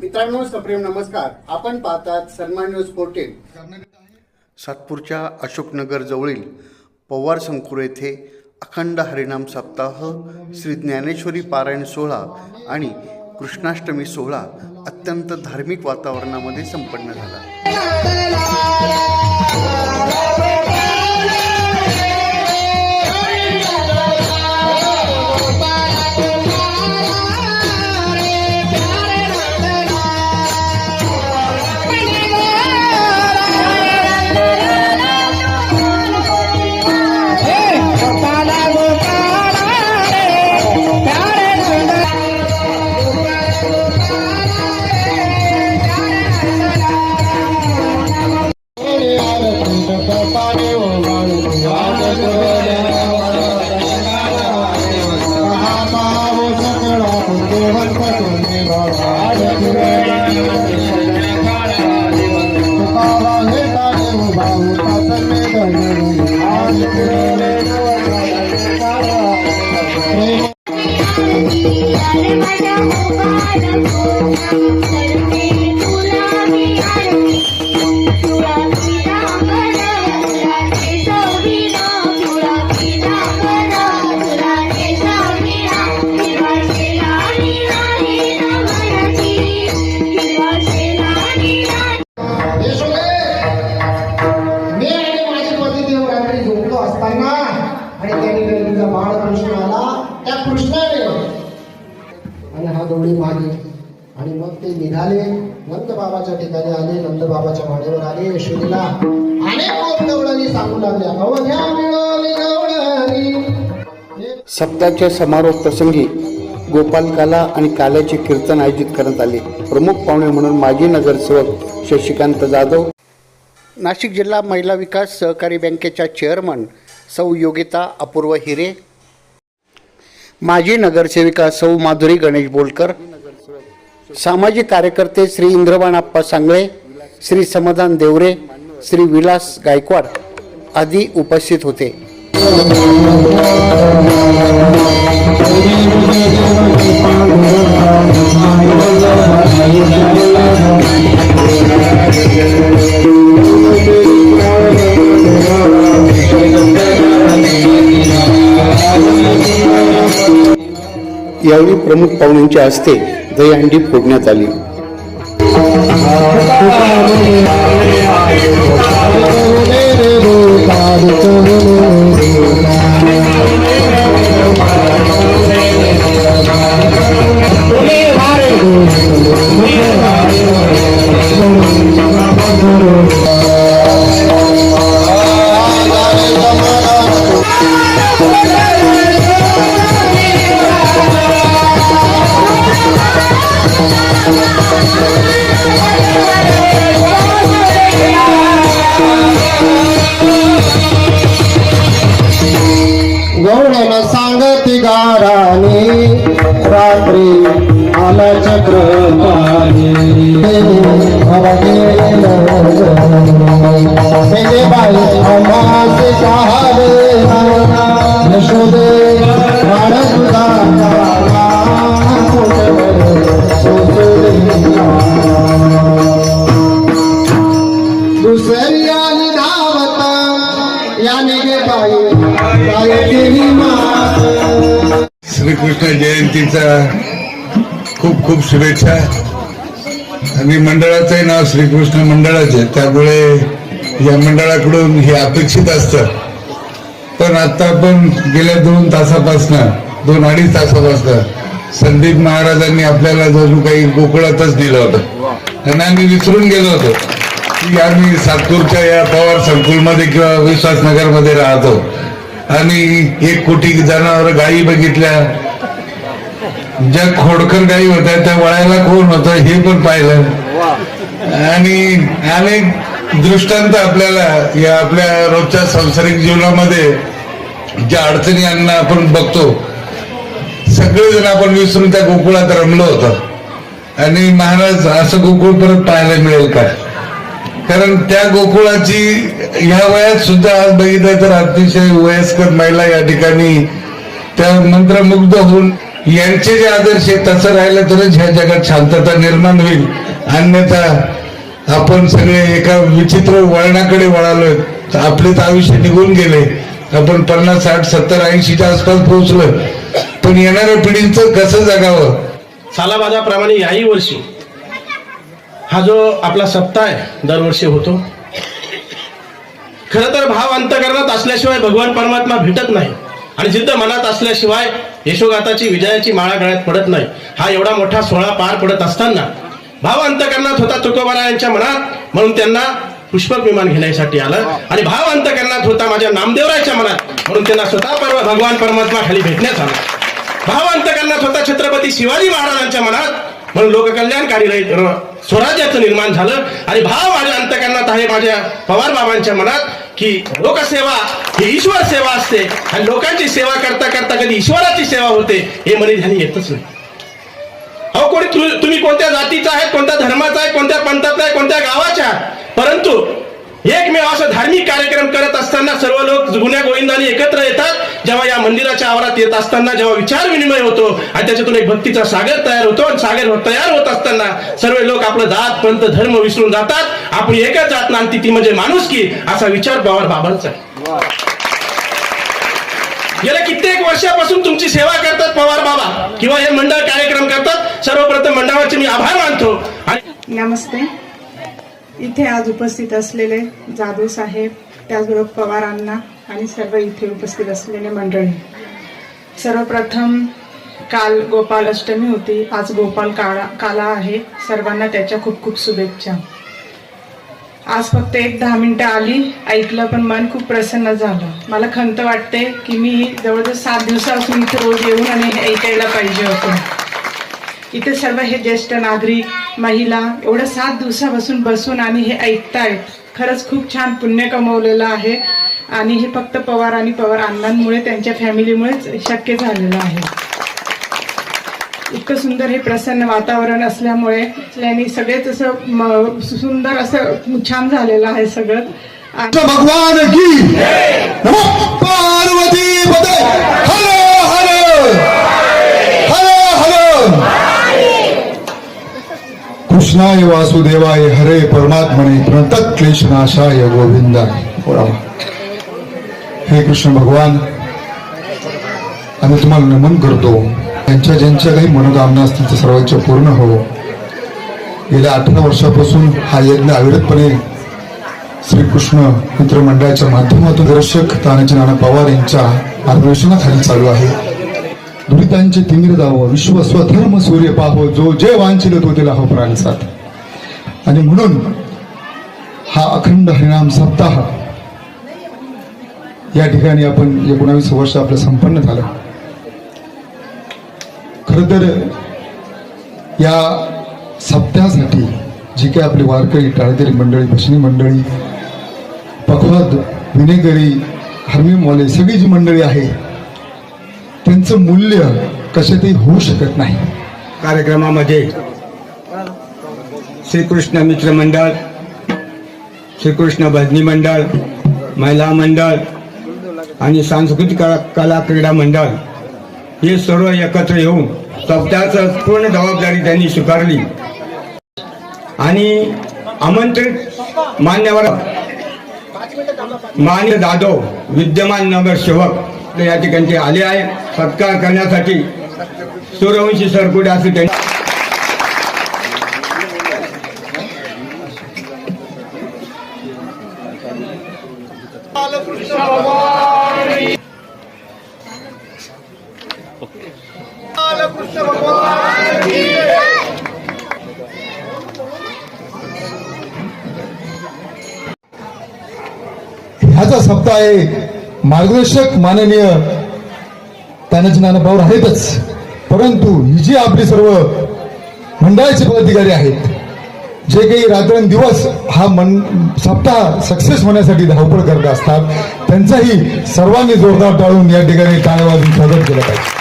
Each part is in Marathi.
मित्रांनो सप्रेम नमस्कार. आपण पाहतात सन्मान न्यूज फोर्टीन सातपूरच्या अशोकनगर जवळील पवार संकुर येथे अखंड हरिनाम सप्ताह श्री ज्ञानेश्वरी पारायण सोहळा आणि कृष्णाष्टमी सोहळा अत्यंत धार्मिक वातावरणामध्ये संपन्न झाला. Thank you. बाबाच्या ठिकाणी आले नंद बाबाच्या वाड्यावर आले यशोदेला अनेक गवळणी सांगू लागल्या अवघ्या गवळणी समारोप प्रसंगी गोपालकाला आणि काल्याचे कीर्तन आयोजित करण्यात आले. प्रमुख पाहुणे म्हणून माजी नगरसेवक शशिकांत जाधव. नाशिक जिल्हा महिला विकास सहकारी बँकेच्या चेअरमन सौ योगिता अपूर्व हिरे. माजी नगरसेविका सौ माधुरी गणेश बोलकर. सामाजिक कार्यकर्ते श्री इंद्रबाणाप्पा सांगळे श्री समाधान देवरे श्री विलास गायकवाड आदी उपस्थित होते. यावेळी प्रमुख पाहुण्यांच्या हस्ते दहीहंडी फोडण्यात आली. श्रीकृष्ण जयंतीचा खूप खूप शुभेच्छा. आणि मंडळाचंही नाव श्रीकृष्ण मंडळाचे त्यामुळे या मंडळाकडून हे अपेक्षित असतं. पण आता आपण गेल्या दोन तासापासनं दोन अडीच तासापासनं संदीप महाराजांनी आपल्याला जणू काही गोकुळातच दिलं होतं. आणि आम्ही विसरून गेलो होतो. की आम्ही सातपूरच्या या पवार संकुलमध्ये किंवा विश्वासनगरमध्ये राहतो. आणि एक कोटी जनावर गायी बघितल्या. ज्या खोडकर गायी होत्या त्या वळायला कोण होतं हे पण पाहिलं. आणि अनेक दृष्टांत आपल्याला या आपल्या रोजच्या सांसारिक जीवनामध्ये ज्या अडचणी यांना आपण बघतो सगळेजण आपण विसरून त्या गोकुळात रमलो होतो. आणि महाराज असं गोकुळ परत पाहायला मिळेल का? कारण त्या गोकुळाची ह्या वयात सुद्धा आज बघितलं तर अतिशय वयस्कर महिला या ठिकाणी त्या मंत्रमुग्ध होऊन यांचे जे आदर्श तसं राहिलं तरच ह्या जगात शांतता निर्माण होईल. अन्यथा आपण सगळे एका विचित्र वळणाकडे वळालोय. तर आपलेच आयुष्य निघून गेले. आपण पन्नास साठ सत्तर ऐंशीच्या आसपास पोहोचलोय. पण येणाऱ्या पिढीचं कसं जगावं? सालाबाजाप्रमाणे याही वर्षी हा जो आपला सप्ताह आहे दरवर्षी होतो. खरं तर भाव अंतकरणात असल्याशिवाय भगवान परमात्मा भेटत नाही. आणि जिद्द मनात असल्याशिवाय यशोगाताची विजयाची माळा गळ्यात पडत नाही. हा एवढा मोठा सोहळा पार पडत असताना भाव अंतकरणात होता तुकोबारायांच्या मनात म्हणून त्यांना पुष्पक विमान घेण्यासाठी आलं. आणि भाव अंतकरणात होता माझ्या नामदेवरायच्या मनात म्हणून त्यांना स्वतः पर्व भगवान परमात्मा खाली भेटण्यात आला. भाव अंतकरणात होता छत्रपती शिवाजी महाराजांच्या मनात म्हणून लोककल्याणकारी स्वराज्याचं निर्माण झालं आणि भाव माझ्या अंतकरणात आहे माझ्या पवार बाबांच्या मनात की लोकसेवा ही ईश्वर सेवा असते आणि लोकांची सेवा करता करता कधी ईश्वराची सेवा होते हे मनी ध्यानी येतच नाही. अहो कोणी तु- तुम्ही कोणत्या जातीचा आहे कोणत्या धर्माचा आहे कोणत्या पंथाचा आहे कोणत्या गावाच्या परंतु कार्यक्रम करत असताना सर्व लोक जुन्या गोविंदाने एकत्र येतात. जेव्हा या मंदिराच्या आवारात येत असताना जेव्हा विचार विनिमय होतो आणि त्याच्यातून एक भक्तीचा सागर तयार होतो आणि सागर तयार होत असताना सर्व लोक आपलं जात पंत धर्म विसरून जातात. आपली एकच जात नांदती ती म्हणजे माणुसकी असा विचार पवार बाबांचा आहे. गेल्या कित्येक वर्षापासून तुमची सेवा करतात पवार बाबा किंवा हे मंडळ कार्यक्रम करतात. सर्वप्रथम मंडळाचे मी आभार मानतो. नमस्ते. इथे आज उपस्थित असलेले जाधव साहेब त्याचबरोबर पवारांना आणि सर्व इथे उपस्थित असलेले मंडळी. सर्वप्रथम काल गोपाल अष्टमी होती. आज गोपाल काळा काला आहे. सर्वांना त्याच्या खूप खूप शुभेच्छा. आज फक्त एक दहा मिनटं आली. ऐकलं पण मन खूप प्रसन्न झालं. मला खंत वाटते की मी जवळजवळ सात दिवसापासून इथे रोज येऊन आणि हे ऐकायला पाहिजे होतं. इथे सर्व हे ज्येष्ठ नागरिक महिला एवढं सात दिवसापासून बसून आणि हे ऐकतायत. खरंच खूप छान पुण्य कमवलेलं आहे. आणि हे फक्त पवार आणि पवार अण्णांमुळे त्यांच्या फॅमिलीमुळेच शक्य झालेलं आहे. इतकं सुंदर हे प्रसन्न वातावरण असल्यामुळे त्यांनी सगळेच असं सुंदर असं छान झालेलं आहे सगळं. भगवान की हो, पार्वती हर हर! हर हर! कृष्णाय वासुदेवाय हरे परमात्मने प्रणतक क्लेशनाशाय गोविंदाय हे कृष्ण भगवान आम्ही तुम्हाला नमन करतो. त्यांच्या ज्यांच्या काही मनोकामना असतील ते सर्वांच्या पूर्ण हो. गेल्या अठरा वर्षापासून हा यज्ञ अविरतपणे श्रीकृष्ण मित्रमंडळाच्या माध्यमातून दर्शक तानाजी नाना पवार यांच्या मार्गदर्शनाखाली चालू आहे. दुरितांचे तिमिर जावं विश्व स्वधर्म सूर्य पाहो जो जे वांछिल तो तिला हो प्राणसात आणि म्हणून हा अखंड हरिनाम सप्ताह या ठिकाणी आपण एकोणावीस वर्ष आपलं संपन्न झालं. खर तर या सप्त्यासाठी जी काही आपली वारकरी टाळकरी मंडळी भजनी मंडळी पखवाद विनेकरी मॉले सगळी जी मंडळी आहे त्यांचं मूल्य कशातही होऊ शकत नाही. कार्यक्रमामध्ये श्रीकृष्ण मित्र मंडळ श्रीकृष्ण भजनी मंडळ महिला मंडळ आणि सांस्कृतिक कला कला क्रीडा मंडळ हे सर्व एकत्र येऊन सप्ताहाचं पूर्ण जबाबदारी त्यांनी स्वीकारली. आणि आमंत्रित मान्यवर मान्य जाधव विद्यमान नगर सेवक या ठिकाणी आले आहे. सत्कार करण्यासाठी सूर्यवंशी सरकुडे असे त्यांनी ह्याचा सप्ताह आहे. मार्गदर्शक माननीय तानाजी नानाभाऊ आहेतच परंतु ही जी आपली सर्व मंडळाचे पदाधिकारी आहेत जे काही रात्रंदिवस हा मन सप्ताह सक्सेस होण्यासाठी धावपळ करत असतात त्यांचाही सर्वांनी जोरदार टाळून या ठिकाणी टाळ्या स्वागत केलं पाहिजे.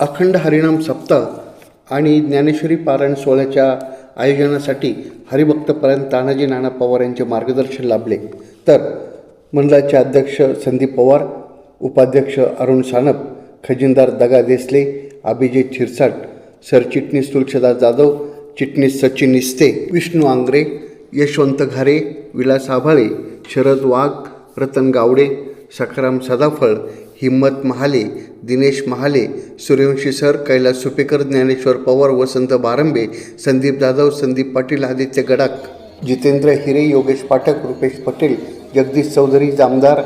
अखंड हरिणाम सप्ताह आणि ज्ञानेश्वरी पारायण सोहळ्याच्या आयोजनासाठी हरिभक्तपर्यंत तानाजी नाना पवार यांचे मार्गदर्शन लाभले. तर मंडळाचे अध्यक्ष संदीप पवार उपाध्यक्ष अरुण सानप खजिनदार दगा देसले अभिजित शिरसाट सरचिटणीस तुलसीदास जाधव चिटणीस सचिन निस्ते विष्णू आंग्रे यशवंत घारे विलास आभाळे शरद वाघ रतन गावडे सखाराम सदाफळ हिम्मत महाले दिनेश महाले सूर्यवंशी सर कैलास सुपेकर ज्ञानेश्वर पवार वसंत बारंबे संदीप जाधव संदीप पाटील आदित्य गडाख. जितेंद्र हिरे योगेश पाठक रुपेश पटेल जगदीश चौधरी जामदार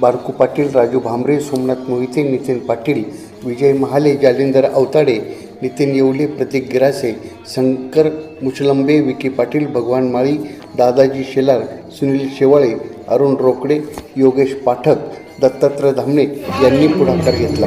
बारकू पाटील राजू भांबरे सोमनाथ मोहिते नितीन पाटील विजय महाले जालिंदर अवताडे नितीन येवले प्रतीक गिरासे शंकर मुचलंबे विकी पाटील भगवान माळी दादाजी शेलार सुनील शेवाळे अरुण रोकडे योगेश पाठक दत्तात्रय धामणे यांनी पुढाकार घेतला.